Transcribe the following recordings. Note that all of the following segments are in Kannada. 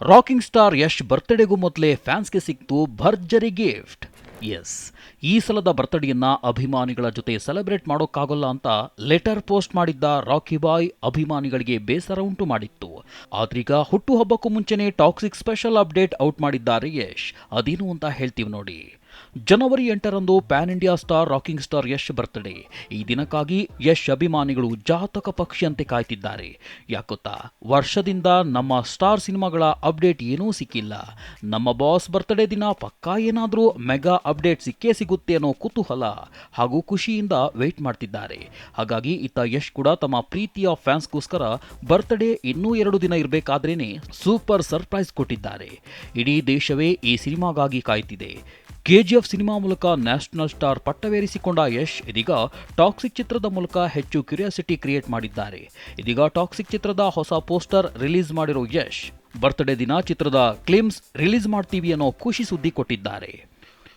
ರಾಕಿಂಗ್ ಸ್ಟಾರ್ ಯಶ್ ಬರ್ತ್ಡೇಗೂ ಮೊದಲೇ ಫ್ಯಾನ್ಸ್ಗೆ ಸಿಕ್ತು ಭರ್ಜರಿ ಗಿಫ್ಟ್ ಎಸ್ ಈ ಸಲದ ಬರ್ತ್ಡೇಯನ್ನ ಅಭಿಮಾನಿಗಳ ಜೊತೆ ಸೆಲೆಬ್ರೇಟ್ ಮಾಡೋಕ್ಕಾಗಲ್ಲ ಅಂತ ಲೆಟರ್ ಪೋಸ್ಟ್ ಮಾಡಿದ್ದ ರಾಕಿ ಬಾಯ್ ಅಭಿಮಾನಿಗಳಿಗೆ ಬೇಸರ ಉಂಟು ಮಾಡಿತ್ತು. ಆದ್ರೀಗ ಹುಟ್ಟುಹಬ್ಬಕ್ಕೂ ಮುಂಚೆನೇ ಟಾಕ್ಸಿಕ್ ಸ್ಪೆಷಲ್ ಅಪ್ಡೇಟ್ ಔಟ್ ಮಾಡಿದ್ದಾರೆ ಯಶ್. ಅದೇನು ಅಂತ ಹೇಳ್ತೀವಿ ನೋಡಿ. ಜನವರಿ ಎಂಟರಂದು pan India star, rocking star Yash birthday. ಈ ದಿನಕ್ಕಾಗಿ ಯಶ್ ಅಭಿಮಾನಿಗಳು ಜಾತಕ ಪಕ್ಷಿಯಂತೆ ಕಾಯ್ತಿದ್ದಾರೆ. ಯಾಕೊತ್ತಾ ವರ್ಷದಿಂದ ನಮ್ಮ ಸ್ಟಾರ್ ಸಿನಿಮಾಗಳ ಅಪ್ಡೇಟ್ ಏನೂ ಸಿಕ್ಕಿಲ್ಲ. ನಮ್ಮ ಬಾಸ್ ಬರ್ತ್ಡೇ ದಿನ ಪಕ್ಕಾ ಏನಾದರೂ ಮೆಗಾ ಅಪ್ಡೇಟ್ ಸಿಕ್ಕೇ ಸಿಗುತ್ತೆ ಅನ್ನೋ ಕುತೂಹಲ ಹಾಗೂ ಖುಷಿಯಿಂದ ವೆಯ್ಟ್ ಮಾಡ್ತಿದ್ದಾರೆ. ಹಾಗಾಗಿ ಇತ್ತ ಯಶ್ ಕೂಡ ತಮ್ಮ ಪ್ರೀತಿಯ ಫ್ಯಾನ್ಸ್ಗೋಸ್ಕರ ಬರ್ತ್ಡೇ ಇನ್ನೂ ಎರಡು ದಿನ ಇರಬೇಕಾದ್ರೇನೆ ಸೂಪರ್ ಸರ್ಪ್ರೈಸ್ ಕೊಟ್ಟಿದ್ದಾರೆ. ಇಡೀ ದೇಶವೇ ಈ ಸಿನಿಮಾಗಾಗಿ ಕಾಯ್ತಿದೆ. ಕೆಜಿಎಫ್ ಸಿನಿಮಾ ಮೂಲಕ ನ್ಯಾಷನಲ್ ಸ್ಟಾರ್ ಪಟ್ಟವೇರಿಸಿಕೊಂಡ ಯಶ್ ಇದೀಗ ಟಾಕ್ಸಿಕ್ ಚಿತ್ರದ ಮೂಲಕ ಹೆಚ್ಚು ಕ್ಯೂರಿಯಾಸಿಟಿ ಕ್ರಿಯೇಟ್ ಮಾಡಿದ್ದಾರೆ. ಇದೀಗ ಟಾಕ್ಸಿಕ್ ಚಿತ್ರದ ಹೊಸ ಪೋಸ್ಟರ್ ರಿಲೀಸ್ ಮಾಡಿರೋ ಯಶ್, ಬರ್ತ್ಡೇ ದಿನ ಚಿತ್ರದ ಕ್ಲಿಮ್ಸ್ ರಿಲೀಸ್ ಮಾಡ್ತೀವಿ ಅನ್ನೋ ಖುಷಿ ಸುದ್ದಿ ಕೊಟ್ಟಿದ್ದಾರೆ.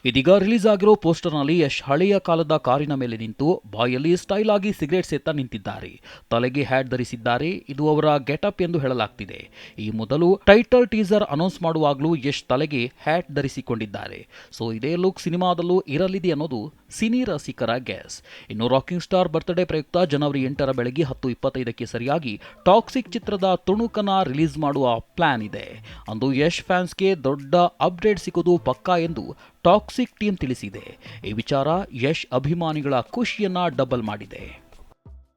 ಇದೀಗ ರಿಲೀಸ್ ಆಗಿರೋ ಪೋಸ್ಟರ್ನಲ್ಲಿ ಯಶ್ ಹಳೆಯ ಕಾಲದ ಕಾರಿನ ಮೇಲೆ ನಿಂತು ಬಾಯಲ್ಲಿ ಸ್ಟೈಲ್ ಆಗಿ ಸಿಗರೇಟ್ ಸೇತ ನಿಂತಿದ್ದಾರೆ. ತಲೆಗೆ ಹ್ಯಾಟ್ ಧರಿಸಿದ್ದಾರೆ. ಇದು ಅವರ ಗೆಟಪ್ ಎಂದು ಹೇಳಲಾಗ್ತಿದೆ. ಈ ಮೊದಲು ಟೈಟಲ್ ಟೀಸರ್ ಅನೌನ್ಸ್ ಮಾಡುವಾಗಲೂ ಯಶ್ ತಲೆಗೆ ಹ್ಯಾಟ್ ಧರಿಸಿಕೊಂಡಿದ್ದಾರೆ. ಸೊ, ಇದೇ ಲುಕ್ ಸಿನಿಮಾದಲ್ಲೂ ಇರಲಿದೆ ಅನ್ನೋದು ಸಿನಿ ರಸಿಕರ ಗ್ಯಾಸ್. ಇನ್ನು ರಾಕಿಂಗ್ ಸ್ಟಾರ್ ಬರ್ತ್ಡೇ ಪ್ರಯುಕ್ತ ಜನವರಿ ಎಂಟರ ಬೆಳಗ್ಗೆ ಹತ್ತು ಇಪ್ಪತ್ತೈದಕ್ಕೆ ಸರಿಯಾಗಿ ಟಾಕ್ಸಿಕ್ ಚಿತ್ರದ ತುಣುಕನ ರಿಲೀಸ್ ಮಾಡುವ ಪ್ಲಾನ್ ಇದೆ. ಅಂದು ಯಶ್ ಫ್ಯಾನ್ಸ್ಗೆ ದೊಡ್ಡ ಅಪ್ಡೇಟ್ ಸಿಗೋದು ಪಕ್ಕಾ ಎಂದು ಟಾಕ್ಸಿಕ್ ಟೀಮ್ ತಿಳಿಸಿದೆ. ಈ ವಿಚಾರ ಯಶ್ ಅಭಿಮಾನಿಗಳ ಖುಷಿಯನ್ನ ಡಬಲ್ ಮಾಡಿದೆ.